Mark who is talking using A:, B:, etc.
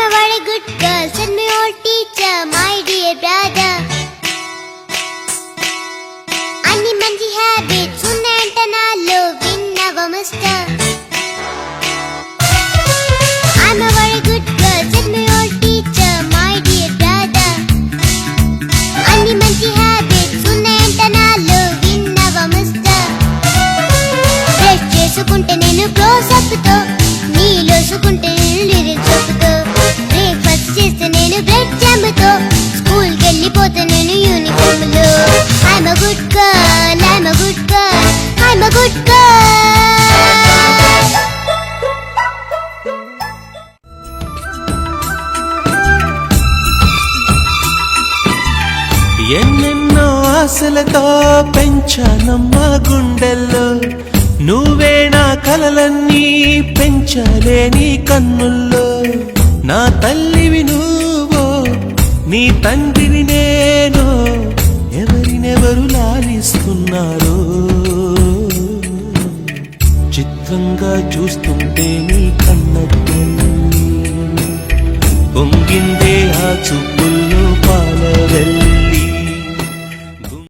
A: I'm a very good girl, said my old teacher, my dear brother. Unny manji habits.
B: ఎన్నెన్నో ఆశలతో పెంచానమ్మా గుండెల్లో? నువ్వే నా కలలన్నీ పెంచలేని కన్నుల్లో. నా తల్లివి నువ్వో నీ తండ్రిని నేను ఎవరినెవరు లాలిస్తున్నారు? చిత్రంగా చూస్తుంటే నీ కన్నట్టు పొంగిందే ఆ చూపుల్లో పాల